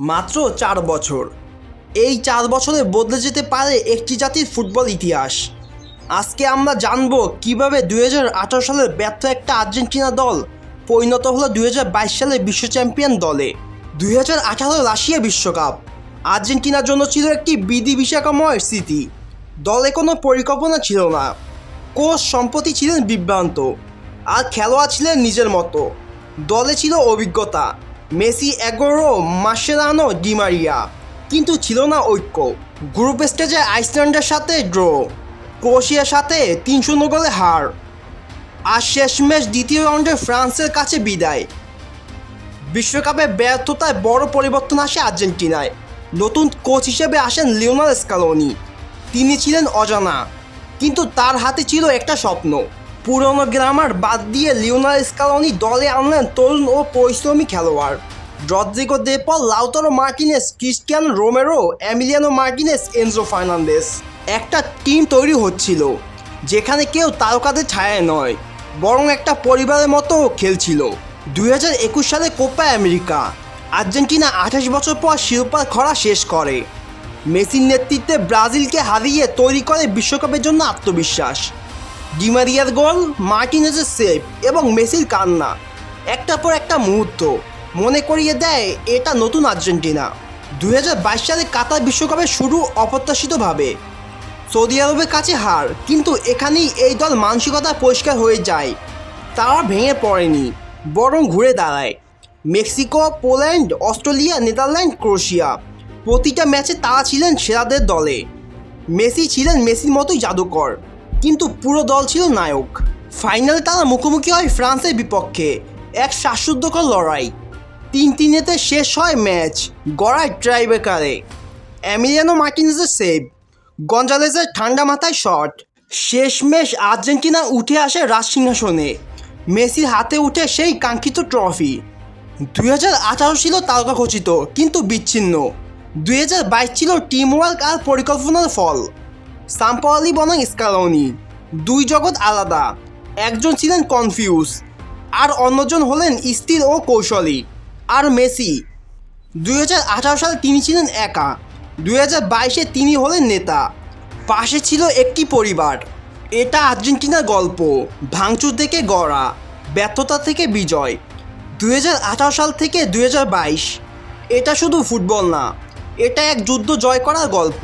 মাত্র চার বছর। এই চার বছরে বদলে যেতে পারে একটি জাতির ফুটবল ইতিহাস। আজকে আমরা জানব কীভাবে দুই সালের ব্যর্থ একটা আর্জেন্টিনা দল পরিণত হলো দুই সালের বিশ্ব চ্যাম্পিয়ন দলে। দুই হাজার আঠারো রাশিয়া বিশ্বকাপ। আর্জেন্টিনার জন্য ছিল একটি বিধি বিশাখাময় স্মৃতি। দলে কোনো পরিকল্পনা ছিল না। কোচ সম্প্রতি ছিলেন বিভ্রান্ত। আর খেলোয়াড় ছিলেন নিজের মতো। দলে ছিল অভিজ্ঞতা। মেসি, এগোরো, মাসেরানো ডিমারিয়া কিন্তু ছিল না ঐক্য। গ্রুপ স্টেজে আইসল্যান্ডের সাথে ড্র ক্রোশিয়ার সাথে তিন শূন্য গোলে হার। আর শেষ ম্যাচ দ্বিতীয় রাউন্ডে ফ্রান্সের কাছে বিদায়। বিশ্বকাপে ব্যর্থতায় বড় পরিবর্তন আসে আর্জেন্টিনায়। নতুন কোচ হিসেবে আসেন লিওনাল স্কালোনি। তিনি ছিলেন অজানা, কিন্তু তার হাতে ছিল একটা স্বপ্ন। পুরনো গ্রামার বাদ দিয়ে লিওনাল স্কালোনি দলে আনলেন তরুণ ও পরিশ্রমী খেলোয়াড়। Rodrigo De Paul Lautaro Martinez, Cristian Romero Emiliano Martinez, Enzo Fernandez. একটা টিম তৈরি হচ্ছিল, যেখানে কেউ তারকাদের ছায়ায় নয়, বরং একটা পরিবারের মতো খেলছিল। দুই হাজার একুশ সালে কোপা আমেরিকা, আর্জেন্টিনা আঠাশ বছর পর শিরোপার খরা শেষ করে। মেসির নেতৃত্বে ব্রাজিলকে হারিয়ে তৈরি করে বিশ্বকাপের জন্য আত্মবিশ্বাস। ডিমারিয়ার গোল, মার্টিনেজের সেভ এবং মেসির কান্না। একটা পর একটা মুহূর্ত। মনে করিয়ে দেয়, এটা নতুন আর্জেন্টিনা। দু হাজার বাইশ সালে কাতার বিশ্বকাপের শুরু অপ্রত্যাশিতভাবে। সৌদি আরবের কাছে হার, কিন্তু এখানেই এই দল মানসিকতা পরিষ্কার হয়ে যায়। তারা ভেঙে পড়েনি, বরং ঘুরে দাঁড়ায়। Mexico, Poland, Australia, Netherland Croatia প্রতিটা ম্যাচে তারা ছিলেন সেরাদের দলে। মেসি ছিলেন মেসির মতোই জাদুকর। কিন্তু পুরো দল ছিল নায়ক। ফাইনালে তারা মুখোমুখি হয় ফ্রান্সের বিপক্ষে, এক শ্বাসরুদ্ধকর লড়াই। তিন তিনেতে শেষ হয় ম্যাচ, গড়ায় ট্রাইবেকারে এমিলিয়ানো মার্টিনেজের সেভ গঞ্জালেজের ঠান্ডা মাথায় শট শেষমেশ আর্জেন্টিনা উঠে আসে রাজসিংহাসনে মেসির হাতে উঠে সেই কাঙ্ক্ষিত ট্রফি দুই হাজার আঠারো ছিল তারকাখচিত কিন্তু বিচ্ছিন্ন। দুই হাজার বাইশ ছিল টিম ওয়ার্ক আর পরিকল্পনার ফল। সাম্পাওয়ালি বনাম স্কালোনি। দুই জগৎ আলাদা। একজন ছিলেন কনফিউজ, আর অন্যজন হলেন স্থির ও কৌশলী, আর মেসি। দুই হাজার আঠারো সালে তিনি ছিলেন একা, দুই হাজার বাইশে তিনি হলেন নেতা। পাশে ছিল একটি পরিবার, এটা আর্জেন্টিনার গল্প, ভাঙচুর থেকে গড়া, ব্যর্থতা থেকে বিজয়। দুই হাজার আঠারো সাল থেকে দুই হাজার বাইশ, এটা শুধু ফুটবল না, এটা এক যুদ্ধ জয় করার গল্প।